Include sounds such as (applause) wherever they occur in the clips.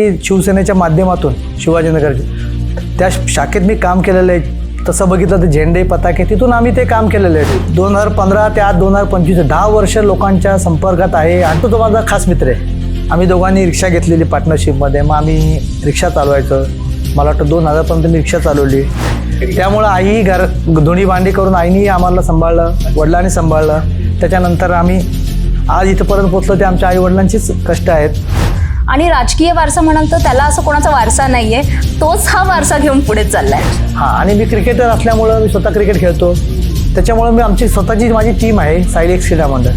शिवसेनेच्या माध्यमातून शिवाजीनगरच्या त्या शाखेत मी काम केलेलं आहे. तसं बघितलं तर झेंडे पताके तिथून आम्ही ते काम केलेलं आहे. दोन हजार पंधरा ते आज दोन हजार पंचवीस दहा वर्ष लोकांच्या संपर्कात आहे आणि तो माझा खास मित्र आहे. आम्ही दोघांनी रिक्षा घेतलेली पार्टनरशिपमध्ये मग आम्ही रिक्षा चालवायचं. मला वाटतं दोन हजारपर्यंत मी रिक्षा चालवली. त्यामुळं आई घर धुणी भांडी करून आईनी आम्हाला सांभाळलं वडिलांनी सांभाळलं. त्याच्यानंतर आम्ही आज इथंपर्यंत पोचलो ते आमच्या आई वडिलांचीच कष्ट आहेत. आणि राजकीय वारसा म्हणाल तर त्याला असं कोणाचा वारसा नाहीये तोच हा वारसा घेऊन पुढे चाललाय. हां आणि मी क्रिकेटर असल्यामुळं मी स्वतः क्रिकेट खेळतो. त्याच्यामुळं मी आमची स्वतःची माझी टीम आहे साईल एक्स क्रीडा मंडळ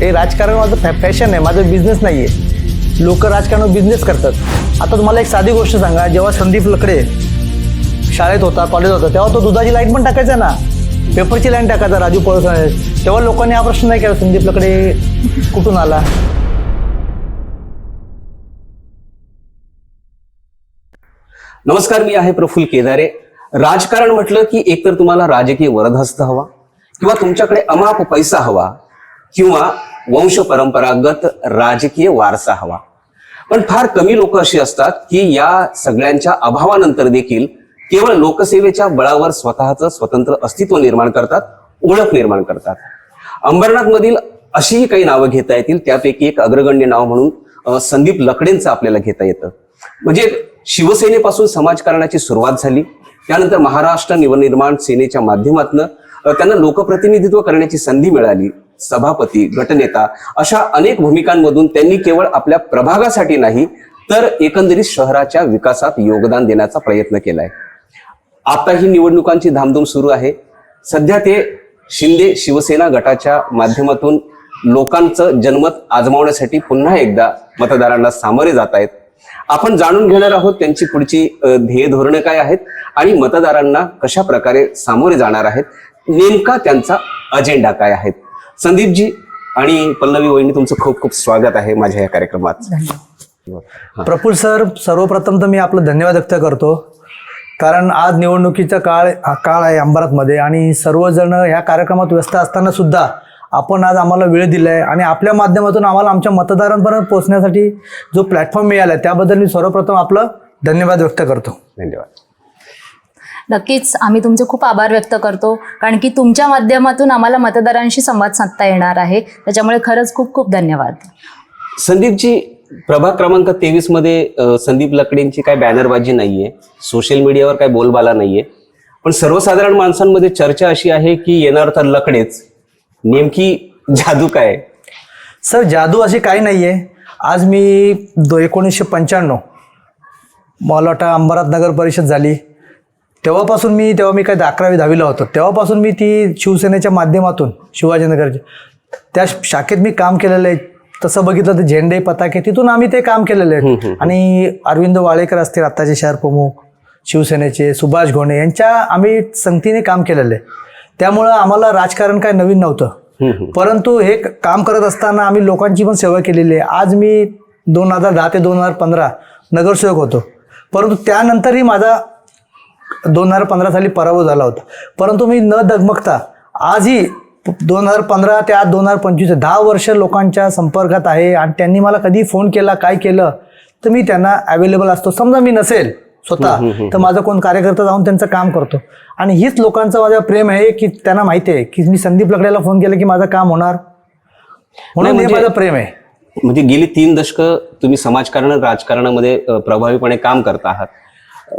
हे राजकारण माझं फॅ फॅशन आहे माझं बिझनेस नाही आहे लोक राजकारण बिझनेस करतात. आता तुम्हाला एक साधी गोष्ट सांगा जेव्हा संदीप लकडे शाळेत होता कॉलेज होता तेव्हा तो दुधाची लाईन पण टाकायचा ना. पेपरची लाईन टाकायचा राजू पळसाने तेव्हा लोकांनी हा प्रश्न नाही केला संदीप लकडे कुठून आला? नमस्कार मी आहे प्रफुल केदारे. राजकारण म्हटलं की एकतर तुम्हाला राजकीय वरदहस्त हवा किंवा तुमच्याकडे अमाप पैसा हवा किंवा वंश परंपरागत राजकीय वारसा हवा. पण फार कमी लोक अशी असतात की या सगळ्यांच्या अभावानंतर देखील केवळ लोकसेवेच्या बळावर स्वतःचं स्वतंत्र अस्तित्व निर्माण करतात ओळख निर्माण करतात. अंबरनाथ मधील अशीही काही नावं घेता येतील त्यापैकी एक अग्रगण्य नाव म्हणून संदीप लकडेंचं आपल्याला घेता येतं. म्हणजे शिवसेनेपासून समाजकारणाची सुरुवात झाली. त्यानंतर महाराष्ट्र नवनिर्माण सेनेच्या माध्यमातून त्यांना लोकप्रतिनिधित्व करण्याची संधी मिळाली. सभापती गटनेता अशा अनेक भूमिकांमधून त्यांनी केवळ आपल्या प्रभागासाठी नाही तर एकंदरीत शहराच्या विकासात योगदान देण्याचा प्रयत्न केलाय. आता ही निवडणुकांची धामधूम सुरू आहे. सध्या ते शिंदे शिवसेना गटाच्या माध्यमातून लोकांचं जनमत आजमावण्यासाठी पुन्हा एकदा मतदारांना सामोरे जात आहेत. आपण जाणून घेणार आहोत त्यांची पुढची ध्येय धोरणं काय आहेत आणि मतदारांना कशा प्रकारे सामोरे जाणार आहेत नेमका त्यांचा अजेंडा काय आहेत. संदीपजी आणि पल्लवी वहिनी तुमचं खूप खूप स्वागत आहे माझ्या या कार्यक्रमात. प्रफुल्ल सर सर्वप्रथम तर मी आपलं धन्यवाद व्यक्त करतो. कारण आज निवडणुकीचा काळ हा काळ आहे अंबरातमध्ये आणि सर्वजण ह्या कार्यक्रमात व्यस्त असताना सुद्धा आपण आज आम्हाला वेळ दिला आहे आणि आपल्या माध्यमातून आम्हाला आमच्या मतदारांपर्यंत पोहोचण्यासाठी जो प्लॅटफॉर्म मिळाला आहे त्याबद्दल मी सर्वप्रथम आपलं धन्यवाद व्यक्त करतो. धन्यवाद. नक्कीच आम्ही तुमचे खूप आभार व्यक्त करतो कारण की तुमच्या माध्यमातून आम्हाला मतदारांशी संवाद साधता येणार आहे. त्याच्यामुळे खरंच खूप खूप धन्यवाद. संदीपजी प्रभाग क्रमांक तेवीसमध्ये संदीप लकडेंची काय बॅनरबाजी नाहीये सोशल मीडियावर काय बोलबाला नाहीये पण सर्वसाधारण माणसांमध्ये चर्चा अशी आहे की येणार तर लकडेच. नेमकी जादू काय? सर जादू अशी काही नाही आहे आज मी दो एकोणीसशे पंच्याण्णव मला वाटतं अंबरात नगर परिषद झाली. तेव्हापासून मी तेव्हा मी काय अकरावी दहावीला होतो. तेव्हापासून मी ती शिवसेनेच्या माध्यमातून शिवाजीनगरच्या त्या शाखेत मी काम केलेलं आहे. तसं बघितलं तर झेंडे पताके तिथून आम्ही ते काम केलेलं आहे. आणि अरविंद वाळेकर असतील आत्ताचे शहर प्रमुख शिवसेनेचे सुभाष घोणे यांच्या आम्ही संगतीने काम केलेलं आहे. त्यामुळं आम्हाला राजकारण काय नवीन नव्हतं. परंतु हे काम करत असताना आम्ही लोकांची पण सेवा केलेली आहे. आज मी दोन हजार दहा ते दोन हजार पंधरा नगरसेवक होतो. परंतु त्यानंतरही माझा दोन हजार पंधरा साली पराभव झाला होता. परंतु मी न डगमगता आजही दोन हजार पंधरा ते आज दोन हजार पंचवीस दहा वर्ष लोकांच्या संपर्कात आहे आणि त्यांनी मला कधी फोन केला काय केलं तर मी त्यांना अवेलेबल असतो. समजा मी नसेल स्वतः. तर माझं कोण कार्यकर्ता जाऊन त्यांचं काम करतो. आणि हीच लोकांचं माझं प्रेम आहे की त्यांना माहिती आहे की मी संदीप लकड्याला फोन केला की माझं काम होणार. म्हणून हे म्हणजे- माझं प्रेम आहे. म्हणजे गेली तीन दशकं तुम्ही समाजकारण राजकारणामध्ये प्रभावीपणे काम करता आहात.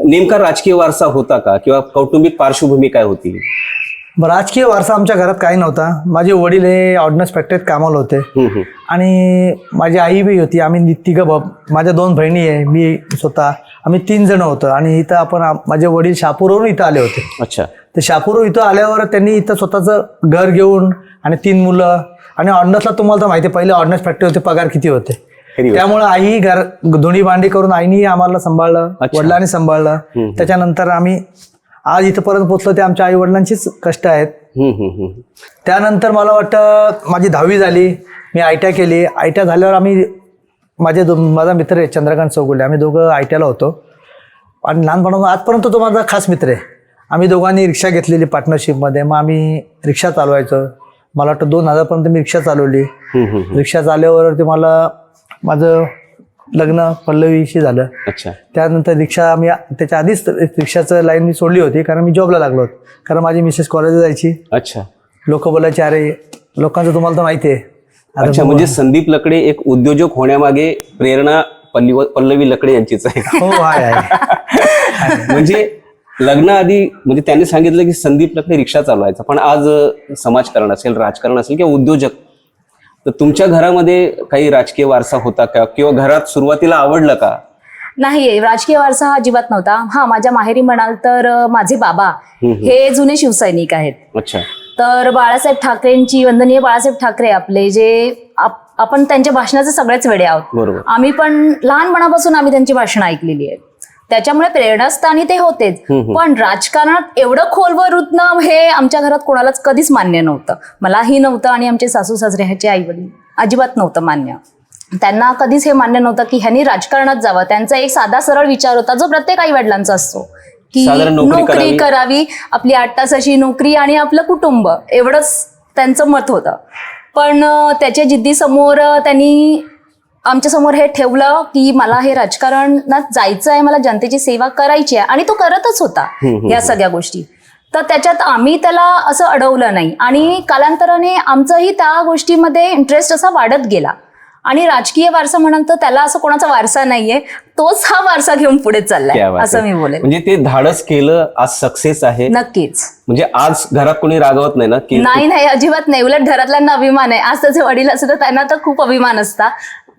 नेमका राजकीय वारसा होता का? किंवा कौटुंबिक पार्श्वभूमी काय होती? राजकीय वारसा आमच्या घरात काही नव्हता. माझे वडील हे ऑर्डनन्स फॅक्टरीत कामाला होते. आणि माझी आई बी होती. आम्ही तिघं बाप माझ्या दोन बहिणी आहे. मी स्वतः आम्ही तीन जण होतो. आणि इथं आपण माझे वडील शापूरवरून इथं आले होते. अच्छा. तर शापूर इथं आल्यावर त्यांनी इथं स्वतःचं घर घेऊन आणि तीन मुलं आणि ऑर्डनन्सला तुम्हाला तर माहिती पहिले ऑर्डनन्स फॅक्टरी होते पगार किती होते. त्यामुळे आई घर धुणी भांडी करून आईनी आम्हाला सांभाळलं. वडिलांनी सांभाळलं. त्याच्यानंतर आम्ही आज इथंपर्यंत पोचलो ते आमच्या आई वडिलांचीच कष्ट आहेत. त्यानंतर मला वाटतं माझी दहावी झाली मी आय टी आय केली. आय टी आय झाल्यावर आम्ही माझे दो माझा मित्र आहे चंद्रकांत चौगुले. आम्ही दोघं आय टी आयला होतो. आणि लहानपणापासून आजपर्यंत तो माझा खास मित्र आहे. आम्ही दोघांनी रिक्षा घेतलेली पार्टनरशिपमध्ये मग आम्ही रिक्षा चालवायचं. मला वाटतं दोन हजारपर्यंत मी रिक्षा चालवली. रिक्षा चालल्यावर ते मला माझं लग्न पल्लवीशी झालं. अच्छा. त्यानंतर रिक्षा मी त्याच्या आधीच रिक्षाचं लाईन मी सोडली होती कारण मी जॉबला लागलो होतो. कारण माझी मिसेस कॉलेजला जायची. अच्छा. लोक बोलायचे अरे लोकांचं तुम्हाला तर माहिती आहे. अच्छा म्हणजे संदीप लकडे एक उद्योजक होण्यामागे प्रेरणा पल्लवी पल्लवी लकडे यांचीच आहे. हो आहे (laughs) (laughs) म्हणजे लग्नाआधी म्हणजे त्यांनी सांगितलं की संदीप लकडे रिक्षा चालवायचा पण आज समाजकारण असेल राजकारण असेल किंवा उद्योजक तर तुमच्या घरामध्ये काही राजकीय वारसा होता का? किंवा घरात सुरुवातीला आवडलं का? नाही राजकीय वारसा हा अजिबात नव्हता. हा माझ्या माहेरी म्हणाल तर माझे बाबा हे जुने शिवसैनिक आहेत. अच्छा. तर बाळासाहेब ठाकरेंची वंदनीय बाळासाहेब ठाकरे आपले जे आप- आपण त्यांच्या भाषणाचे सगळेच वेडे आहोत. बरोबर. आम्ही पण लहानपणापासून आम्ही त्यांची भाषणं ऐकलेली आहेत. त्याच्यामुळे प्रेरणास्थानी ते होतेच. पण राजकारणात एवढं खोलवर रुतणं हे आमच्या घरात कोणालाच कधीच मान्य नव्हतं. मलाही नव्हतं आणि आमचे सासू सासरे ह्याचे आई वडील अजिबात नव्हतं मान्य. त्यांना कधीच हे मान्य नव्हतं की ह्यांनी राजकारणात जावं. त्यांचा एक साधा सरळ विचार होता जो प्रत्येक आई वडिलांचा असतो की नोकरी करावी. आपली आठ तासाची नोकरी आणि आपलं कुटुंब. एवढंच त्यांचं मत होतं. पण त्याच्या जिद्दीसमोर त्यांनी आमच्यासमोर हे ठेवलं की मला हे राजकारणात जायचं आहे मला जनतेची सेवा करायची आहे. आणि तो करतच होता या सगळ्या गोष्टी. तर त्याच्यात आम्ही त्याला असं अडवलं नाही. आणि कालांतराने आमचंही त्या गोष्टीमध्ये इंटरेस्ट असा वाढत गेला. आणि राजकीय वारसा म्हणाल तर त्याला असं कोणाचा वारसा नाहीये. तोच हा वारसा घेऊन पुढे चाललाय असं. मी बोलेन. म्हणजे ते धाडस केलं आज सक्सेस आहे. नक्कीच. म्हणजे आज घरात कोणी रागवत नाही ना नाही नाही अजिबात नाही. उलट घरातल्यांना अभिमान आहे. आज त्याचे वडील असते तर त्यांना तर खूप अभिमान असता.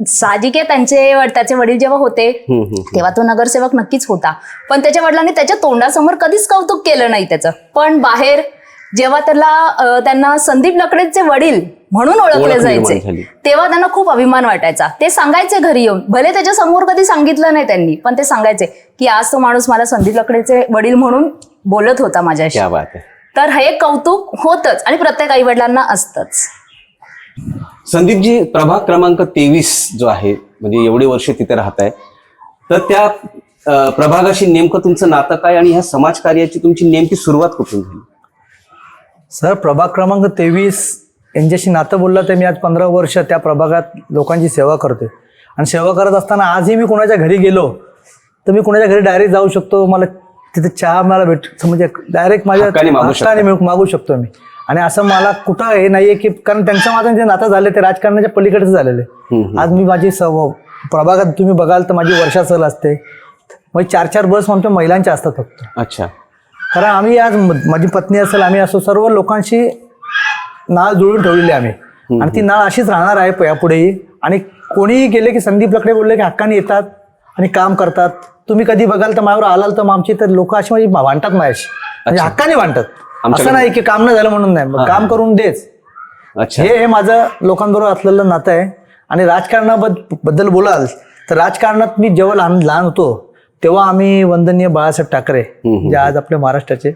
साहजिक आहे त्यांचे त्याचे वडील जेव्हा होते. तेव्हा तो नगरसेवक नक्कीच होता. पण त्याच्या वडिलांनी त्याच्या तोंडासमोर कधीच कौतुक केलं नाही त्याचं. पण बाहेर जेव्हा त्याला त्यांना संदीप लकडेचे वडील म्हणून ओळखले जायचे. तेव्हा त्यांना खूप अभिमान वाटायचा. ते सांगायचे घरी येऊन. भले त्याच्यासमोर कधी सांगितलं नाही त्यांनी पण ते सांगायचे की आज तो माणूस मला संदीप लकडेचे वडील म्हणून बोलत होता माझ्याशी. तर हे कौतुक होतच आणि प्रत्येक आई वडिलांना असतंच. संदीपजी प्रभाग क्रमांक तेवीस जो आहे म्हणजे एवढे वर्ष तिथे राहत आहे तर त्या प्रभागाशी नेमकं तुमचं नातं काय आणि ह्या समाजकार्याची तुमची नेमकी सुरुवात कुठून झाली? सर प्रभाग क्रमांक तेवीस यांच्याशी नातं बोललं तर मी आज पंधरा वर्ष त्या प्रभागात लोकांची सेवा करतोय. आणि सेवा करत असताना आजही मी कोणाच्या घरी गेलो तर मी कोणाच्या घरी डायरेक्ट जाऊ शकतो मला तिथे चहा मला भेट म्हणजे डायरेक्ट माझ्या मागू शकतो मी. आणि असं मला कुठं हे नाहीये की कारण त्यांचं माझं जे नातं झालं ते राजकारणाच्या पलीकडेच झालेलं. आज मी माझी सव प्रभागात तुम्ही बघाल तर माझी वर्षा सहल असते. मग चार चार बस आमच्या महिलांच्या असतात फक्त. अच्छा. कारण आम्ही आज माझी पत्नी असेल आम्ही असो सर्व लोकांशी नाळ जुळून ठेवलेली आम्ही. आणि ती नाळ अशीच राहणार आहे यापुढेही. आणि कोणीही गेले की संदीप लकडे बोलले की हक्काने येतात आणि काम करतात. तुम्ही कधी बघाल तर माझ्यावर आलाल तर आमची तर लोक अशी माझी भांडतात माझ्याशी म्हणजे हक्काने भांडतात. असं नाही की काम न झालं म्हणून नाही. मग काम करून देच. अच्छा. हे हे माझं लोकांबरोबर असलेलं नातं आहे. आणि राजकारणाबद्दल बोलाल तर राजकारणात मी जेव्हा लहान लहान होतो तेव्हा आम्ही वंदनीय बाळासाहेब ठाकरे जे आज आपल्या महाराष्ट्राचे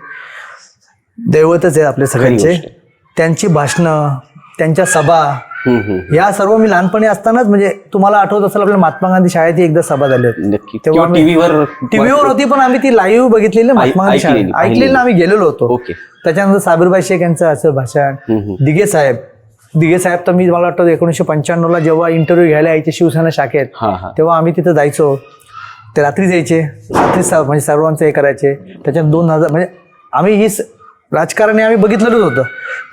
दैवतच आहे आपले सगळ्यांचे. त्यांची भाषणं त्यांच्या सभा. या सर्व मी लहानपणी असतानाच म्हणजे तुम्हाला आठवत असेल आपल्या महात्मा गांधी शाळेत एकदा सभा झाली होती. तेव्हा टीव्हीवर टीव्हीवर होती पण आम्ही ती लाईव्ह बघितलेली महात्मा गांधी शाळेत. ऐकलेली आम्ही गेलेलो होतो. त्याच्यानंतर साबिरबाई शेख यांचं असं भाषण दिघे साहेब. दिघे साहेब तर मी मला वाटतं एकोणीसशे पंच्याण्णवला जेव्हा इंटरव्ह्यू घ्यायला यायचे शिवसेना शाखेत तेव्हा आम्ही तिथं जायचो. ते रात्री जायचे. रात्री म्हणजे सर्वांचं हे करायचे. त्याच्यात दोन हजार म्हणजे आम्ही ही राजकारण हे आम्ही बघितलेलंच होतं.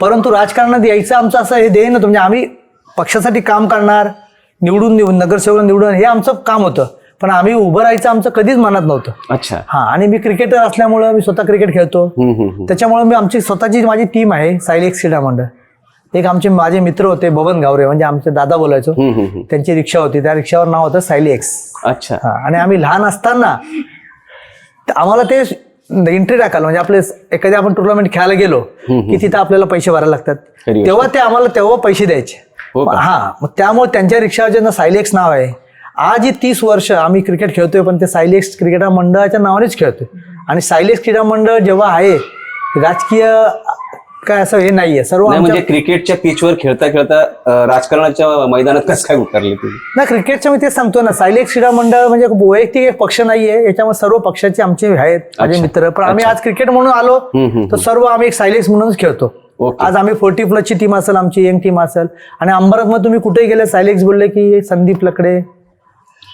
परंतु राजकारणात यायचं आमचं असं हे ध्येय नव्हतं म्हणजे आम्ही पक्षासाठी काम करणार निवडून निवडून नगरसेवक निवडून हे आमचं काम होतं. पण आम्ही उभं राहायचं आमचं कधीच मनात नव्हतं. अच्छा. हा आणि मी क्रिकेटर असल्यामुळं मी स्वतः क्रिकेट खेळतो. त्याच्यामुळे मी आमची स्वतःची माझी टीम आहे सायलेक्स क्रीडा मंडळ. एक आमचे माझे मित्र होते बबन गावरे म्हणजे आमचे दादा बोलायचो. त्यांची रिक्षा होती त्या रिक्षावर नाव होतं सायली एक्स. अच्छा. हा आणि आम्ही लहान असताना आम्हाला ते एंट्री टाकायला म्हणजे आपले एखादी आपण टुर्नामेंट खेळायला गेलो की तिथं आपल्याला पैसे भरायला लागतात. तेव्हा ते आम्हाला तेव्हा पैसे द्यायचे. हो? हा मग त्यामुळे त्यांच्या रिक्षावर ज्यांना सायलेक्स नाव आहे. आजही तीस वर्ष आम्ही क्रिकेट खेळतोय पण ते सायलेक्स क्रिकेट मंडळाच्या नावानेच खेळतोय. आणि सायलेक्स क्रीडा मंडळ जेव्हा आहे राजकीय काय असं हे नाहीये. सर्व नाही आमच्या म्हणजे क्रिकेटच्या पिचवर खेळता खेळता अ, राजकारणाच्या मैदानात कसं काय उतरले तुम्ही? ना क्रिकेटच्या मी तेच सांगतो ना सायलेक्स क्रीडा मंडळ म्हणजे वैयक्तिक एक पक्ष नाहीये याच्यामध्ये सर्व पक्षाचे आमचे आहेत माझे अच्छा. मित्र. पण आम्ही आज क्रिकेट म्हणून आलो हम्म, हम्म, तर सर्व आम्ही एक सायलेक्स म्हणूनच खेळतो. ओके. आज आम्ही फोर्टी प्लसची टीम असेल आमची यंग टीम असेल आणि अंबरनाथमध्ये तुम्ही कुठेही गेले सायलेक्स बोलले की संदीप लकडे.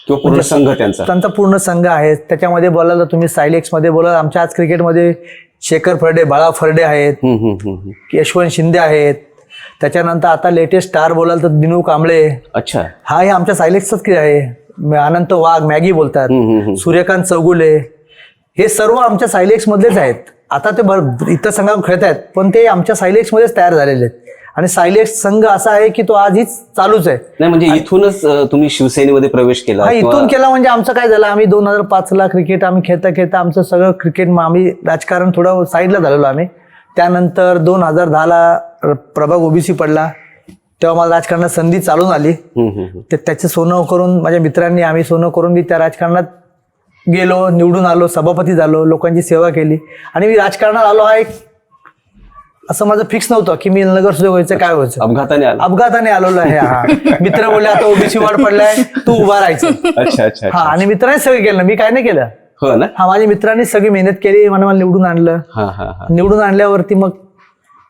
किंवा पूर्ण संघ त्यांचा. त्यांचा पूर्ण संघ आहे. त्याच्यामध्ये तर तुम्ही सायलेक्समध्ये बोलाल. आमच्या आज क्रिकेटमध्ये शेखर फर्डे बाळा फर्डे आहेत. यशवंत शिंदे आहेत. त्याच्यानंतर आता लेटेस्ट स्टार बोलाल तर दिनू कांबळे. अच्छा. हा हे आमच्या सायलेक्सच आहे. म- अनंत वाघ मॅगी बोलतात. सूर्यकांत चौगुले. हे सर्व आमच्या सायलेक्स मधलेच आहेत. आता ते भर इतर संघात खेळत आहेत पण ते आमच्या सायलेक्स मध्येच तयार झालेले आहेत. आणि सायलेक्स संघ असा आहे की तो आजही चालूच आहे. नाही म्हणजे इथूनच तुम्ही शिवसेनेमध्ये प्रवेश केला हा इथून केला म्हणजे आमचं काय झालं आम्ही दोन हजार पाचला क्रिकेट आम्ही खेळता खेळता आमचं सगळं क्रिकेट मग आम्ही राजकारण थोडं साईडला झालेलो आम्ही. त्यानंतर दोन हजार दहाला प्रभाग ओबीसी पडला. तेव्हा मला राजकारणात संधी चालून आली. ते त्याचे सोनं करून माझ्या मित्रांनी आम्ही सोनं करून मी त्या राजकारणात गेलो निवडून आलो सभापती झालो लोकांची सेवा केली. आणि मी राजकारणात आलो हा एक असं माझं फिक्स नव्हतं की मी नगरसेवक व्हायचं काय व्हायचं. अपघाताने आला. अपघाताने आलेलो आहे हा. मित्र बोलले आता ओबीसी वाढ पडलाय तू उभा राहायचं. अच्छा अच्छा हा. आणि मित्रांनी सगळं केलं मी काय नाही केलं. हो ना? हा माझ्या मित्रांनी सगळी मेहनत केली मला मला निवडून आणलं. हा हा हा. निवडून आणल्यावरती मग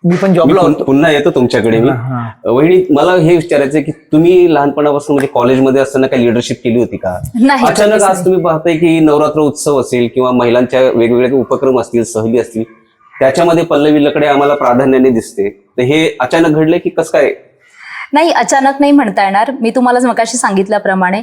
मी पण मी पुन- होतो. पुन्हा येतो तुमच्याकडे मी. हा, वहिनी मला हे विचारायचं आहे की तुम्ही लहानपणापासून म्हणजे कॉलेजमध्ये असताना काही लिडरशिप केली होती का? नाही, अचानक आज तुम्ही पाहताय की नवरात्र उत्सव असेल किंवा महिलांच्या वेगवेगळे उपक्रम असतील सहली असतील त्याच्यामध्ये पल्लवीकडे आम्हाला प्राधान्याने दिसते. तर हे अचानक घडलं की कसं काय? नाही अचानक नाही म्हणता येणार. मी तुम्हाला मगाशी सांगितल्याप्रमाणे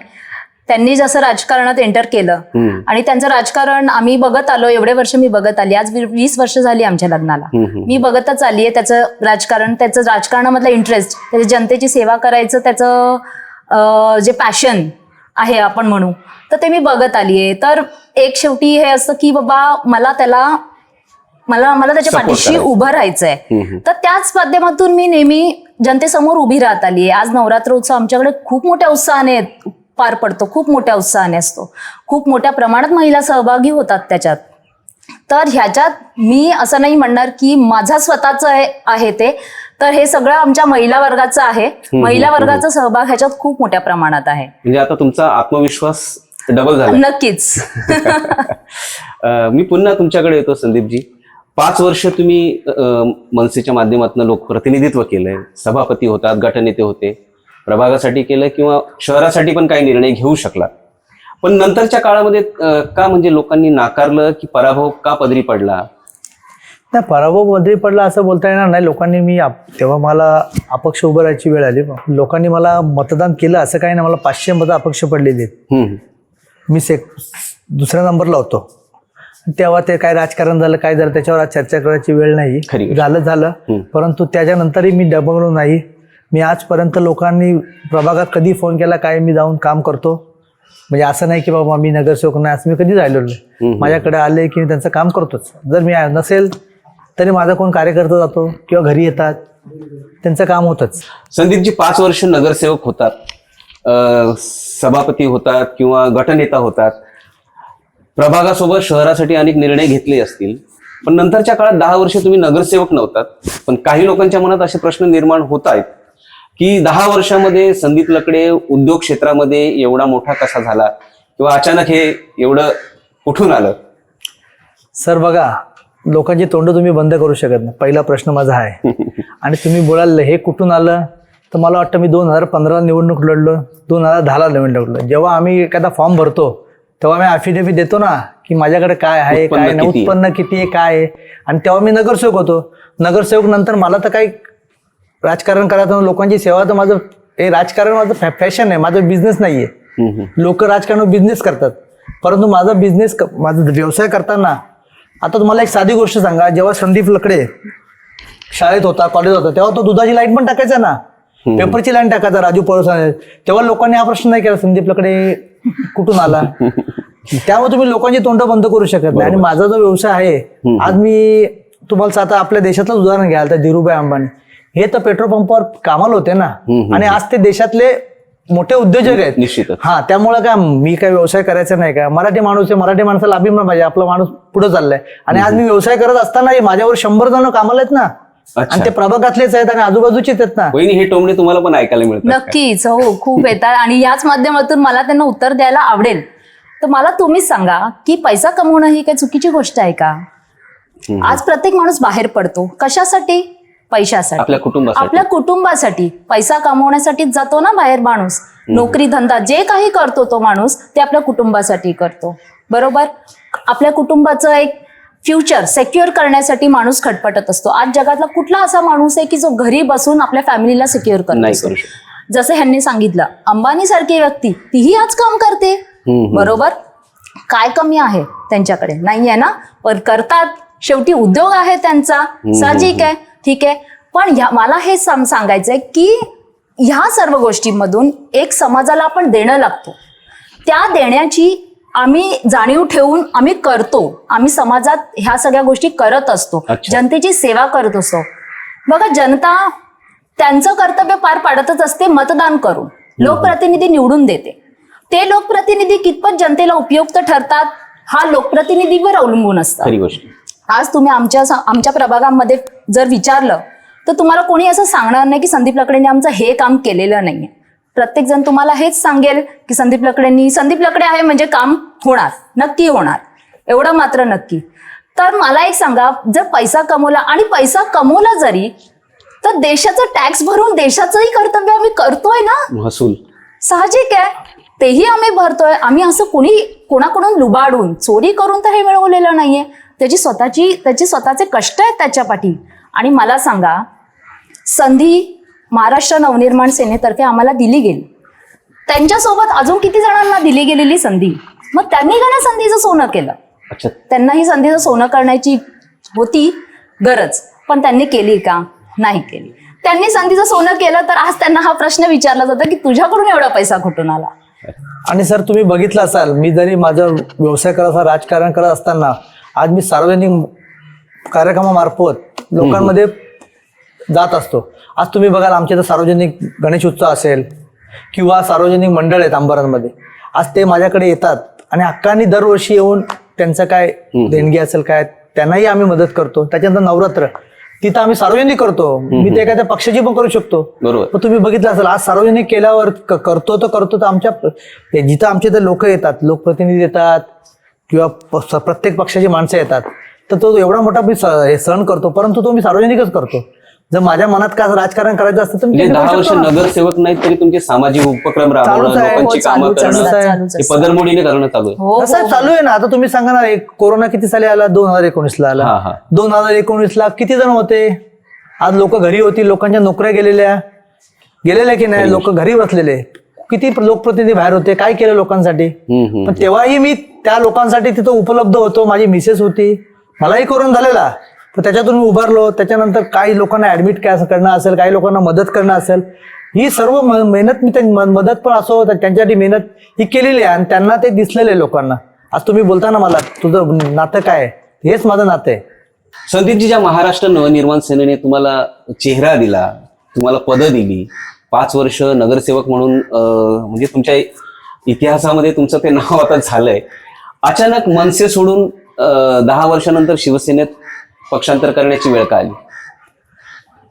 त्यांनी जसं राजकारणात एंटर केलं. आणि त्यांचं राजकारण आम्ही बघत आलो एवढे वर्ष मी बघत आली. आज वीस वर्ष झाली आमच्या लग्नाला. मी बघतच आली आहे त्याचं राजकारण त्याचं राजकारणामधला इंटरेस्ट त्याची जनतेची सेवा करायचं त्याचं जे पॅशन आहे आपण म्हणू तर ते मी बघत आली आहे तर एक शेवटी हे असतं की बाबा मला त्याला मला मला त्याच्या पाठीशी. उभं राहायचंय. तर त्याच माध्यमातून मी नेहमी जनतेसमोर उभी राहत आली आज नवरात्र उत्सव आमच्याकडे खूप मोठ्या उत्साहाने पार पडतो खूप मोठ्या उत्साहाने असतो. खूप मोठ्या प्रमाणात महिला सहभागी होतात त्याच्यात. तर ह्याच्यात मी असं नाही म्हणणार की माझा स्वतःच आहे ते. तर हे सगळं आमच्या महिला वर्गाचं आहे. महिला वर्गाचा सहभाग ह्याच्यात खूप मोठ्या प्रमाणात आहे. म्हणजे आता तुमचा आत्मविश्वास डबल झाला नक्कीच. (laughs) मी पुन्हा तुमच्याकडे येतो संदीपजी. पाच वर्ष तुम्ही मनसेच्या माध्यमातून लोकप्रतिनिधित्व केलंय. सभापती होतात गटनेते होते. प्रभागासाठी केलं किंवा शहरासाठी पण काही निर्णय घेऊ शकला पण नंतरच्या काळामध्ये का म्हणजे लोकांनी नाकारलं की पराभव का पदरी पडला? नाही पराभव बदली पडला असं बोलता येणार नाही. लोकांनी मी तेव्हा मला अपक्ष उभं राहायची वेळ आली. लोकांनी मला मतदान केलं असं काही नाही. मला पाचशे मतं अपक्ष पडलेली आहेत. मी से दुसऱ्या नंबरला होतो. तेव्हा ते काय राजकारण झालं काय झालं त्याच्यावर आज चर्चा करायची वेळ नाही. झालं झालं. परंतु त्याच्यानंतरही मी डबगलो नाही. मी आजपर्यंत लोकांनी प्रभागात कधी फोन केला काय मी जाऊन काम करतो. म्हणजे असं नाही की बाबा मी नगरसेवक नाही असं मी कधी राहिलो नाही. माझ्याकडे आले की मी त्यांचं काम करतोच. जर मी नसेल तरी माझा कोण कार्यकर्ता जातो किंवा घरी येतात त्यांचं काम होतंच. संदीपजी पाच वर्ष नगरसेवक होतात. सभापती होतात किंवा गटनेता होतात. प्रभागासोबत शहरासाठी अनेक निर्णय घेतले असतील. पण नंतरच्या काळात दहा वर्ष तुम्ही नगरसेवक नव्हतात. पण काही लोकांच्या मनात असे प्रश्न निर्माण होत आहेत की दहा वर्षामध्ये संदीप लकडे उद्योग क्षेत्रामध्ये एवढा मोठा कसा झाला? किंवा अचानक हे एवढं कुठून आलं? सर बघा लोकांची तोंड तुम्ही बंद करू शकत नाही. पहिला प्रश्न माझा आहे. (laughs) आणि तुम्ही बोलाल हे कुठून आलं? तर मला वाटतं मी दोन हजार पंधराला निवडणूक लढलो दोन हजार दहाला निवडणूक लढलो. जेव्हा आम्ही एखादा फॉर्म भरतो तेव्हा मी अफिडेव्हिट देतो ना की माझ्याकडे काय आहे काय नाही? उत्पन्न किती आहे काय आहे? आणि तेव्हा मी नगरसेवक होतो. नगरसेवक नंतर मला तर काही राजकारण करायचं लोकांची सेवा तर माझं हे राजकारण माझं फॅ फॅशन आहे. माझं बिझनेस नाही आहे. लोक राजकारण बिझनेस करतात. परंतु माझा बिझनेस माझा व्यवसाय करताना आता तुम्हाला एक साधी गोष्ट सांगा. जेव्हा संदीप लकडे शाळेत होता कॉलेज होता तेव्हा तो दुधाची लाईन पण टाकायचा ना. पेपरची लाईन टाकायचा राजू पळसाने. तेव्हा लोकांनी हा प्रश्न नाही केला संदीप लकडे कुठून आला? त्यामुळे तुम्ही लोकांची तोंड बंद करू शकत नाही. आणि माझा जो व्यवसाय आहे आज मी तुम्हाला आता आपल्या देशातलंच उदाहरण घ्याल तर धीरूभाई अंबानी. हे तर पेट्रोल पंपावर कामाला होते ना. आणि आज ते देशातले मोठे उद्योजक आहेत. निश्चितच. हा त्यामुळे काय मी काय व्यवसाय करायचा नाही का? मराठी माणूस आहे मराठी माणसाला अभिमान पाहिजे. आपला माणूस पुढे चाललाय. आणि आज मी व्यवसाय करत असताना माझ्यावर शंभर जण कामाला आहेत ना. आणि ते प्रभागातलेच आहेत आणि आजूबाजूचेच आहेत ना. वहिनी हे टोमणे तुम्हाला पण ऐकायला मिळतात नक्कीच हो खूप येतात. आणि याच माध्यमातून मला त्यांना उत्तर द्यायला आवडेल. तर मला तुम्हीच सांगा की पैसा कमवणं ही काही चुकीची गोष्ट आहे का? हम्म. आज प्रत्येक माणूस बाहेर पडतो. कशासाठी? पैशासाठी. आपल्या कुटुंबासाठी. आपल्या कुटुंबासाठी. पैसा कमवण्यासाठीच जातो ना बाहेर माणूस. नोकरी धंदा जे काही करतो तो माणूस ते आपल्या कुटुंबासाठी करतो. बरोबर? आपल्या कुटुंबाचं एक फ्युचर सेक्युअर करण्यासाठी माणूस खटपटत असतो. आज जगातला कुठला असा माणूस आहे की जो घरी बसून आपल्या फॅमिलीला सिक्युअर करतो नाही जसं ह्यांनी सांगितलं अंबानी सारखी व्यक्ती तीही आज काम करते. बरोबर? काय कमी आहे त्यांच्याकडे? नाहीये ना? पण करतात. शेवटी उद्योग आहे त्यांचा. साहजिक आहे. ठीक आहे. पण मला हे सांगायचंय की ह्या सर्व गोष्टींमधून एक समाजाला आपण देणं लागतो. त्या देण्याची आम्ही जाणीव ठेवून आम्ही करतो. आम्ही समाजात ह्या सगळ्या गोष्टी करत असतो. अच्छा. जनतेची सेवा करत असतो. बघा जनता त्यांचं कर्तव्य पार पाडतच असते मतदान करून. लोकप्रतिनिधी निवडून देते. ते लोकप्रतिनिधी कितपत जनतेला उपयुक्त ठरतात हा लोकप्रतिनिधीवर अवलंबून असतात खरी गोष्ट. आज तुम्ही आमच्या आमच्या प्रभागामध्ये जर विचारलं तर तुम्हाला कोणी असं सांगणार नाही की संदीप लकडेंनी आमचं हे काम केलेलं नाहीये. प्रत्येक जण तुम्हाला हेच सांगेल की संदीप लकडेंनी संदीप लकडे आहे म्हणजे काम होणार नक्की होणार. एवढं मात्र नक्की. तर मला एक सांगा जर पैसा कमवला आणि पैसा कमवला जरी तर देशाचं टॅक्स भरून देशाचंही कर्तव्य आम्ही करतोय ना? महसूल. साहजिक आहे. तेही आम्ही भरतोय. आम्ही असं कुणी कोणाकडून लुबाडून चोरी करून तर हे मिळवलेलं नाहीये. त्याची स्वतःची त्याचे स्वतःचे कष्ट आहेत त्याच्या पाठी. आणि मला सांगा संधी महाराष्ट्र नवनिर्माण सेनेतर्फे आम्हाला दिली गेली. त्यांच्यासोबत अजून किती जणांना दिली गेलेली संधी? मग त्यांनी का नाही संधीचं सोनं केलं? अच्छा. त्यांना ही संधीचं सोनं करण्याची होती गरज पण त्यांनी केली का? नाही केली. त्यांनी संधीचं सोनं केलं तर आज त्यांना हा प्रश्न विचारला जातो की तुझ्याकडून एवढा पैसा कुठून आला? आणि सर तुम्ही बघितलं असाल मी जरी माझा व्यवसाय करत असा राजकारण करत असताना आज मी सार्वजनिक कार्यक्रमामार्फत लोकांमध्ये जात असतो. आज तुम्ही बघाल आमच्या इथं सार्वजनिक गणेश उत्सव असेल किंवा सार्वजनिक मंडळ आहेत अंबरांमध्ये आज ते माझ्याकडे येतात आणि हक्कानी दरवर्षी येऊन त्यांचं काय देणगी असेल काय त्यांनाही आम्ही मदत करतो. त्याच्यानंतर नवरात्र तिथं आम्ही सार्वजनिक करतो. मी ते एखाद्या पक्षाची पण करू शकतो. बरोबर. पण तुम्ही बघितलं असेल आज सार्वजनिक केल्यावर करतो तर करतो तर आमच्या जिथं आमचे इथं लोक येतात लोकप्रतिनिधी येतात किंवा प्रत्येक पक्षाची माणसं येतात तर तो एवढा मोठा मी सण करतो परंतु तो मी सार्वजनिकच करतो. जर माझ्या मनात काय राजकारण करायचं असतं तर मी म्हणजे ते करू दहा वर्ष शकतो ना. नगरसेवक नाहीत तरी तुमचे सामाजिक उपक्रम राबवणं चालूच आहे. लोकांची हो, कामं चालूच करणं असतात, आहे. चालूच हे असतात. पदरमोडीने करणं चालू आहे. हो असं चालू आहे ना. आता तुम्ही सांगा ना एक कोरोना किती साली आला? दोन हजार एकोणीस ला हा, आला हा. दोन हजार एकोणीस ला किती जण होते? आज लोक घरी होती लोकांच्या नोकऱ्या गेलेल्या. गेलेल्या की नाही? लोक घरी बसलेले. किती लोकप्रतिनिधी बाहेर होते? काय केलं लोकांसाठी? हम्म, हम्म. पण तेव्हाही मी त्या लोकांसाठी तिथं उपलब्ध होतो. माझी मिसेस होती. मलाही कोरोना झालेला. तर त्याच्यातून मी उभारलो. त्याच्यानंतर काही लोकांना ऍडमिट काय करणं असेल काही लोकांना मदत करणं असेल ही सर्व मेहनत मी त्यां- म- मदत पण असो तर त्यांच्यासाठी मेहनत ही केलेली आहे आणि त्यांना ते दिसलेलं आहे लोकांना. आज तुम्ही बोलताना मला तुझं नातं काय हेच माझं नातं आहे. संदीपजी ज्या महाराष्ट्र नवनिर्माण सेनेने तुम्हाला चेहरा दिला तुम्हाला पदं दिली पाच वर्ष नगरसेवक म्हणून म्हणजे तुमच्या इतिहासामध्ये तुमचं ते नाव आता झालंय. अचानक मनसे सोडून दहा वर्षानंतर शिवसेनेत पक्षांतर करण्याची वेळ का आली?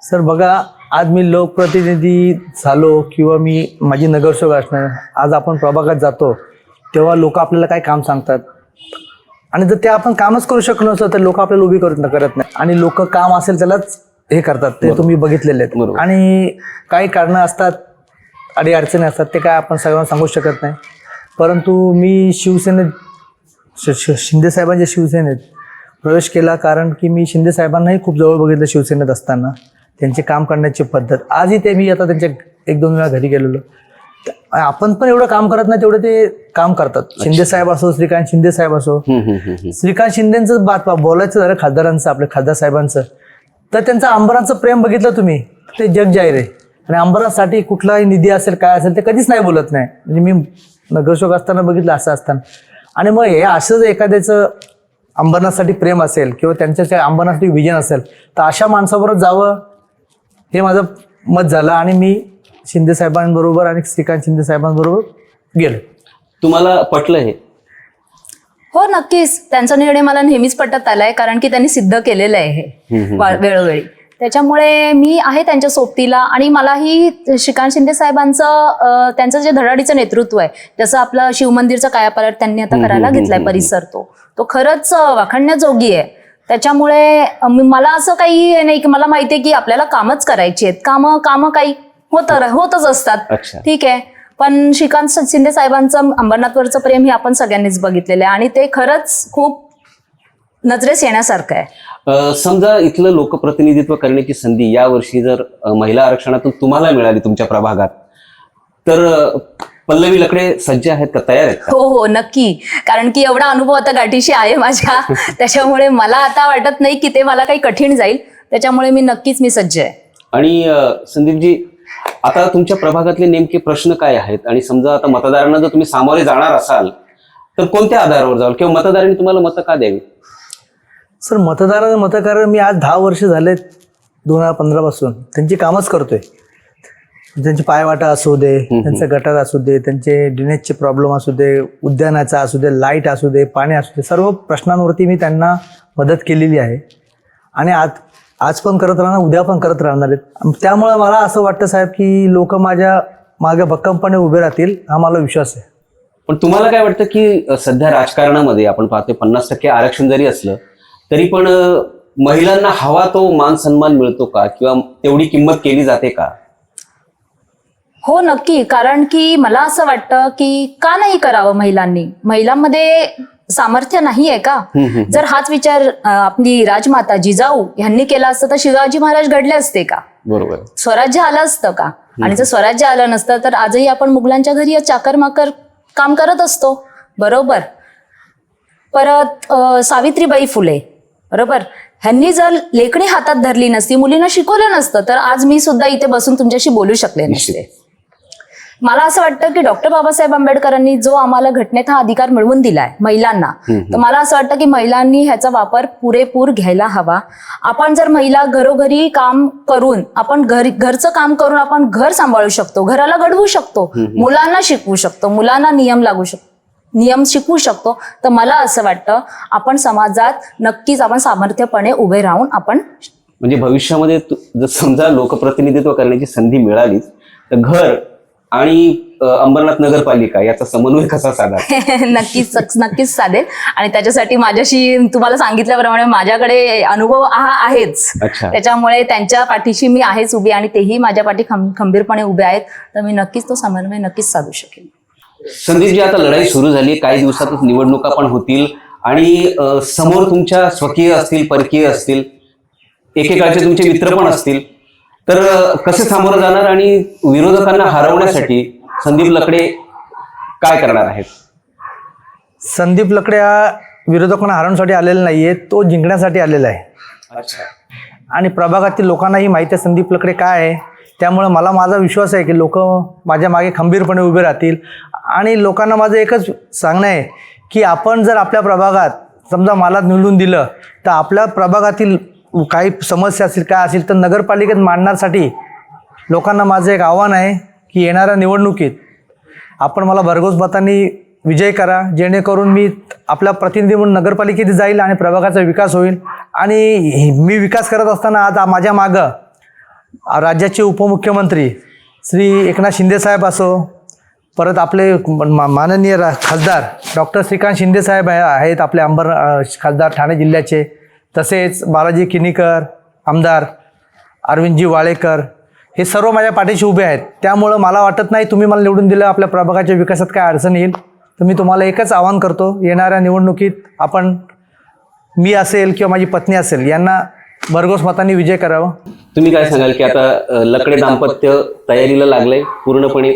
सर बघा आज मी लोकप्रतिनिधी झालो किंवा मी माझी नगरसेवक असणार आज आपण प्रभागात जातो तेव्हा लोक आपल्याला काय काम सांगतात? आणि जर ते आपण कामच करू शकलो नसलं तर लोक आपल्याला उभी करत करत नाही. आणि लोक काम असेल त्यालाच हे करतात ते तुम्ही बघितलेले आहेत. बरोबर. आणि काही कारणं असतात अडी अडचणी असतात ते काय आपण सगळ्यांना सांगू शकत नाही. परंतु मी शिवसेनेत श- श- शिंदे साहेबांच्या शिवसेनेत प्रवेश केला कारण की मी शिंदे साहेबांनाही खूप जवळ बघितलं शिवसेनेत असताना. त्यांचे काम करण्याची पद्धत. आजही ते मी आता त्यांच्या एक दोन वेळा घरी गेलेलो. आपण पण एवढं काम करत नाही तेवढं ते काम करतात. शिंदे साहेब असो श्रीकांत शिंदे साहेब असो. श्रीकांत शिंदेचं बात बोलायचं झालं खासदारांचं आपल्या खासदार साहेबांचं. तर त्यांचं आंबरांचं प्रेम बघितलं तुम्ही? ते जग जाहीर आहे. आणि आंबरासाठी कुठलाही निधी असेल काय असेल ते कधीच नाही बोलत नाही. म्हणजे मी नगरसेवक असताना बघितलं असं असताना. आणि मग हे असं जर एखाद्याचं अंबरनाथसाठी प्रेम असेल किंवा त्यांच्या त्या अंबरनाथसाठी विजन असेल तर अशा माणसाबरोबर जावं हे माझं मत झालं आणि मी शिंदे साहेबांबरोबर आणि श्रीकांत शिंदे साहेबांबरोबर गेलो. तुम्हाला पटलं हे? हो नक्कीच. त्यांचा निर्णय मला नेहमीच पटत आलाय कारण की त्यांनी सिद्ध केलेलं आहे हे वेळोवेळी. त्याच्यामुळे मी आहे त्यांच्या सोबतीला आणि मलाही श्रीकांत शिंदे साहेबांचं त्यांचं जे धडाडीचं नेतृत्व आहे जसं आपलं शिवमंदिरचा कायापालट त्यांनी आता करायला घेतलाय परिसर तो. तो खरंच वाखाणण्याजोगी आहे. त्याच्यामुळे मला असं काही नाही की मला माहिती आहे की आपल्याला कामच करायची आहेत. कामं कामं काही होत होतच असतात. ठीक आहे. पण श्रीकांत शिंदे साहेबांचं अंबरनाथवरचं प्रेम हे आपण सगळ्यांनीच बघितलेलं आहे. आणि ते खरंच खूप नजरेस येण्यासारखं आहे. समजा इथलं लोकप्रतिनिधित्व करण्याची संधी यावर्षी जर महिला आरक्षणातून तुम्हाला मिळाली तुमच्या प्रभागात तर पल्लवी लकडे सज्ज आहेत का? तयार आहेत का? हो हो नक्की. कारण की एवढा अनुभव आता गाठीशी आहे माझ्या. (laughs) त्याच्यामुळे मला आता वाटत नाही की ते मला काही कठीण जाईल. त्याच्यामुळे मी नक्कीच मी सज्ज आहे. आणि संदीपजी आता तुमच्या प्रभागातले नेमके प्रश्न काय आहेत? आणि समजा आता मतदारांना जर तुम्ही सामोरे जाणार असाल तर कोणत्या आधारावर जाल किंवा मतदारांनी तुम्हाला मतं का द्यावी सर मतदार मतकार मी आज दहा वर्ष झाले दोन हजार पंधरापासून. त्यांची कामच करतोय. त्यांचे पायवाटा असू दे त्यांचं गटार असू दे त्यांचे ड्रेनेजचे प्रॉब्लेम असू दे उद्यानाचा असू दे लाइट असू दे पाणी असू दे सर्व प्रश्नांवरती मी त्यांना मदत केलेली आहे. आणि आज आज पण करत राहणार उद्या पण करत राहणार आहेत. त्यामुळे मला असं वाटतं साहेब की लोक माझ्या मागे भक्कमपणे उभे राहतील हा मला विश्वास आहे. पण तुम्हाला काय वाटतं की सध्या राजकारणामध्ये आपण पाहतोय पन्नास टक्के आरक्षण जरी असलं तरी पण महिलांना हवा तो मान सन्मान मिळतो का? किंवा तेवढी किंमत केली जाते का? हो नक्की. कारण की मला असं वाटतं की का नाही करावं महिलांनी? महिलांमध्ये सामर्थ्य नाही आहे का जर हाच विचार आपली राजमाता जिजाऊ यांनी केला असतं तर शिवाजी महाराज घडले असते का? बरोबर स्वराज्य आलं असतं का? आणि जर स्वराज्य आलं नसतं तर आजही आपण मुघलांच्या घरी चाकर माकर काम करत असतो. बरोबर. परत सावित्रीबाई फुले. बरोबर. ह्यांनी जर लेखणी हातात धरली नसती मुलींना शिकवलं नसतं तर आज मी सुद्धा इथे बसून तुमच्याशी बोलू शकले नसते. मला असं वाटतं की डॉक्टर बाबासाहेब आंबेडकरांनी जो आम्हाला घटनेत हा अधिकार मिळवून दिलाय महिलांना तर मला असं वाटतं की महिलांनी ह्याचा वापर पुरेपूर घ्यायला हवा. आपण जर महिला घरोघरी काम करून आपण घरी घरचं काम करून आपण घर सांभाळू शकतो घराला घडवू शकतो मुलांना शिकवू शकतो मुलांना नियम लागू शकतो नियम शिकवू शकतो तर मला असं वाटतं आपण समाजात नक्कीच आपण सामर्थ्यपणे उभे राहून आपण म्हणजे भविष्यामध्ये जर समजा लोकप्रतिनिधित्व करण्याची संधी मिळालीच तर घर आणि अंबरनाथ नगरपालिका याचा समन्वय कसा साधा (laughs) नक्कीच नक्कीच साधेल आणि त्याच्यासाठी माझ्याशी तुम्हाला सांगितल्याप्रमाणे माझ्याकडे अनुभव हा आहेच. त्याच्यामुळे त्यांच्या पाठीशी मी आहेच उभी आणि तेही माझ्या पाठी खंबीरपणे उभे आहेत. तर मी नक्कीच तो समन्वय नक्कीच साधू शकेन. संदीपजी आता लढाई सुरू झाली. काही दिवसातच निवडणुका पण होतील. आणि समोर तुमच्या स्वकीय असतील परकीय असतील. एकेकाळचे तुमचे मित्र पण असतील. तर कसे सामोरं जाणार आणि विरोधकांना हरवण्यासाठी संदीप लकडे काय करणार आहेत? संदीप लकडे हा विरोधकांना हरवण्यासाठी आलेला नाहीये तो जिंकण्यासाठी आलेला आहे. अच्छा. आणि प्रभागातील लोकांनाही माहिती आहे संदीप लकडे काय आहे. त्यामुळं मला माझा विश्वास आहे की लोक माझ्या मागे खंबीरपणे उभे राहतील. आणि लोकांना माझं एकच सांगणं आहे की आपण जर आपल्या प्रभागात समजा मला निवडून दिलं तर आपल्या प्रभागातील काही समस्या असतील काय असतील तर नगरपालिकेत मांडण्यासाठी लोकांना माझं एक आव्हान आहे की येणाऱ्या निवडणुकीत आपण मला भरघोस मतांनी विजय करा जेणेकरून मी आपला प्रतिनिधी म्हणून नगरपालिकेत जाईल आणि प्रभागाचा विकास होईल. आणि हे- मी विकास करत असताना आज माझ्या मागं राज्याचे उपमुख्यमंत्री श्री एकनाथ शिंदेसाहेब असो परत आपले मा- माननीय रा- खासदार डॉक्टर श्रीकांत शिंदेसाहेब आहेत आपले अंबर खासदार ठाणे जिल्ह्याचे. तसेच बालाजी किनीकर आमदार अरविंदजी वाळेकर हे सर्व माझ्या पाठीशी उभे आहेत. त्यामुळं मला वाटत नाही तुम्ही मला निवडून दिलं आपल्या प्रभागाच्या विकासात काय अडचण येईल. तर मी तुम्हाला एकच आवाहन करतो येणाऱ्या निवडणुकीत आपण मी असेल किंवा माझी पत्नी असेल यांना भरघोस मतांनी विजय करावा. तुम्ही काय सांगाल की आता लकडे दाम्पत्य. तयारीला लागलंय पूर्णपणे?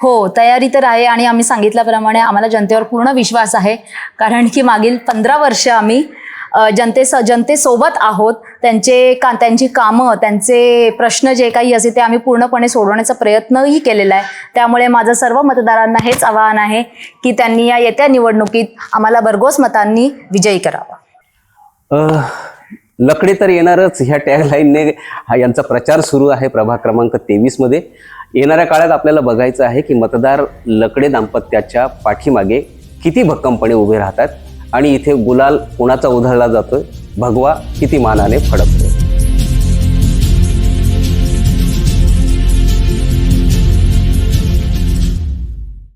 हो तयारी तर आहे आणि आम्ही सांगितल्याप्रमाणे आम्हाला जनतेवर पूर्ण विश्वास आहे. कारण की मागील पंधरा वर्ष आम्ही जनते जनतेस जनतेसोबत आहोत. त्यांचे का त्यांची कामं त्यांचे प्रश्न जे काही असे ते आम्ही पूर्णपणे सोडवण्याचा प्रयत्नही केलेला आहे. त्यामुळे माझं सर्व मतदारांना हेच आवाहन आहे की त्यांनी या येत्या निवडणुकीत आम्हाला भरघोस मतांनी विजयी करावा. लकडे तर येणारच ह्या टॅगलाईनने. हा यांचा प्रचार सुरू आहे प्रभाग क्रमांक तेवीसमध्ये येणाऱ्या काळात आपल्याला बघायचं आहे की मतदार लकडे दाम्पत्याच्या पाठीमागे किती भक्कमपणे उभे राहतात. आणि इथे गुलाल कोणाचा उधळला जातोय? भगवा किती मानाने फडकतो